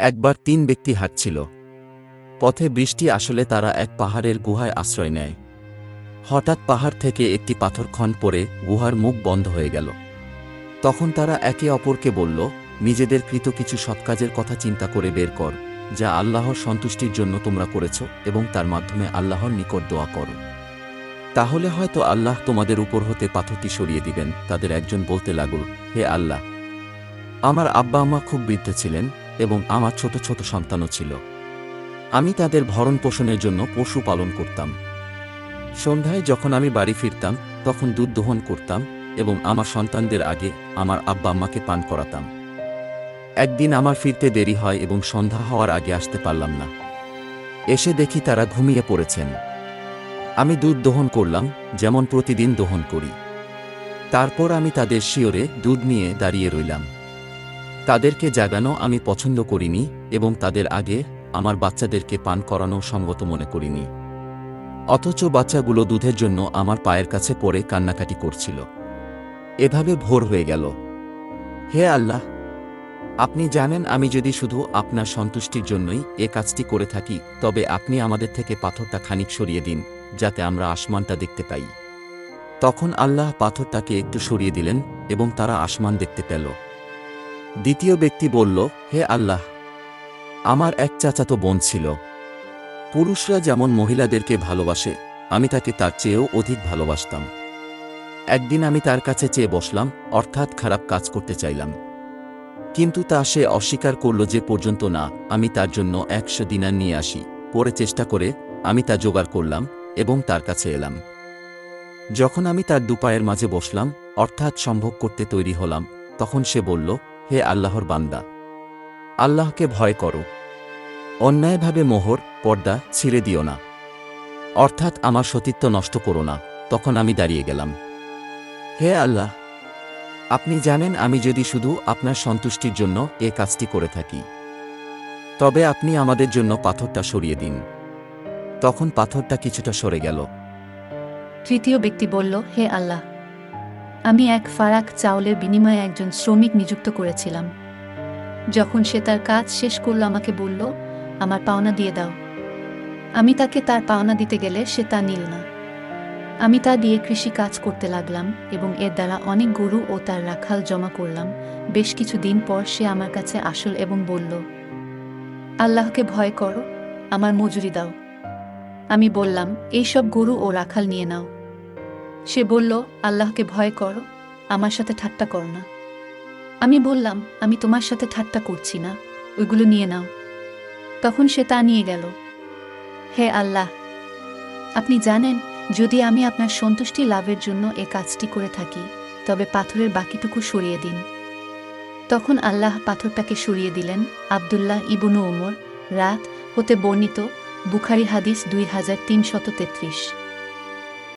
একবার তিন ব্যক্তি হাঁটছিল। পথে বৃষ্টি আসলে তারা এক পাহাড়ের গুহায় আশ্রয় নেয়। হঠাৎ পাহাড় থেকে একটি পাথর ক্ষণ পড়ে গুহার মুখ বন্ধ হয়ে গেল। তখন তারা একে অপরকে বলল, নিজেদের কৃত কিছু সৎকাজের কথা চিন্তা করে বের কর, যা আল্লাহর সন্তুষ্টির জন্য তোমরা করেছ এবং তার মাধ্যমে আল্লাহর নিকট দোয়া করো। তাহলে হয়তো আল্লাহ তোমাদের উপর হতে পাথরটি সরিয়ে দিবেন। তাদের একজন বলতে লাগল, হে আল্লাহ, আমার আব্বা আম্মা খুব বৃদ্ধ ছিলেন এবং আমার ছোট ছোট সন্তানও ছিল। আমি তাদের ভরণ পোষণের জন্য পশু পালন করতাম। সন্ধ্যায় যখন আমি বাড়ি ফিরতাম, তখন দুধ দোহন করতাম এবং আমার সন্তানদের আগে আমার আব্বা আম্মাকে পান করাতাম। একদিন আমার ফিরতে দেরি হয় এবং সন্ধ্যা হওয়ার আগে আসতে পারলাম না। এসে দেখি তারা ঘুমিয়ে পড়েছেন। আমি দুধ দোহন করলাম, যেমন প্রতিদিন দোহন করি। তারপর আমি তাদের শিওরে দুধ নিয়ে দাঁড়িয়ে রইলাম। তাদেরকে জাগানো আমি পছন্দ করিনি এবং তাদের আগে আমার বাচ্চাদেরকে পান করানো সঙ্গত মনে করিনি। অথচ বাচ্চাগুলো দুধের জন্য আমার পায়ের কাছে পড়ে কান্নাকাটি করছিল। এভাবে ভোর হয়ে গেল। হে আল্লাহ! আপনি জানেন আমি যদি শুধু আপনার সন্তুষ্টির জন্যই এ কাজটি করে থাকি, তবে আপনি আমাদের থেকে পাথরটা খানিক সরিয়ে দিন, যাতে আমরা আসমানটা দেখতে পাই। তখন আল্লাহ পাথরটাকে একটু সরিয়ে দিলেন এবং তারা আসমান দেখতে পেল। দ্বিতীয় ব্যক্তি বলল, হে আল্লাহ, আমার এক চাচাতো বোন ছিল। পুরুষরা যেমন মহিলাদেরকে ভালোবাসে, আমি তাকে তার চেয়েও অধিক ভালোবাসতাম। একদিন আমি তার কাছে চেয়ে বসলাম, অর্থাৎ খারাপ কাজ করতে চাইলাম। কিন্তু তা সে অস্বীকার করল যে পর্যন্ত না, আমি তার জন্য একশো দিনার নিয়ে আসি। পরে চেষ্টা করে আমি তা জোগাড় করলাম এবং তার কাছে এলাম। যখন আমি তার দুপায়ের মাঝে বসলাম, অর্থাৎ সম্ভব করতে তৈরি হলাম, তখন সে বলল হে আল্লাহর বান্দা, আল্লাহকে ভয় করো। অন্যায়ভাবে মোহর, পর্দা ছিঁড়ে দিও না। অর্থাৎ আমার সতীত্ব নষ্ট করো না, তখন আমি দাঁড়িয়ে গেলাম। হে আল্লাহ, আপনি জানেন আমি যদি শুধু আপনার সন্তুষ্টির জন্য এ কাজটি করে থাকি, তবে আপনি আমাদের জন্য পাথরটা সরিয়ে দিন। তখন পাথরটা কিছুটা সরে গেল। তৃতীয় ব্যক্তি বলল, হে আল্লাহ আমি এক ফারাক চাউলের বিনিময়ে একজন শ্রমিক নিযুক্ত করেছিলাম। যখন সে তার কাজ শেষ করল, আমাকে বলল, আমার পাওনা দিয়ে দাও। আমি তাকে তার পাওনা দিতে গেলে সে তা নিল না। আমি তা দিয়ে কৃষি কাজ করতে লাগলাম এবং এর দ্বারা অনেক গরু ও তার রাখাল জমা করলাম। বেশ কিছু দিন পর সে আমার কাছে আসল এবং বলল, আল্লাহকে ভয় করো, আমার মজুরি দাও। আমি বললাম এইসব গরু ও রাখাল নিয়ে নাও। সে বলল, আল্লাহকে ভয় করো, আমার সাথে ঠাট্টা করো না। আমি বললাম, আমি তোমার সাথে ঠাট্টা করছি না, ওইগুলো নিয়ে নাও। তখন সে তা নিয়ে গেল। হে আল্লাহ, আপনি জানেন, যদি আমি আপনার সন্তুষ্টি লাভের জন্য এ কাজটি করে থাকি, তবে পাথরের বাকিটুকু সরিয়ে দিন। তখন আল্লাহ পাথরটাকে সরিয়ে দিলেন, আবদুল্লাহ ইবনু ওমর রাত হতে বর্ণিত, বুখারি হাদিস দুই হাজার তিনশত তেত্রিশ।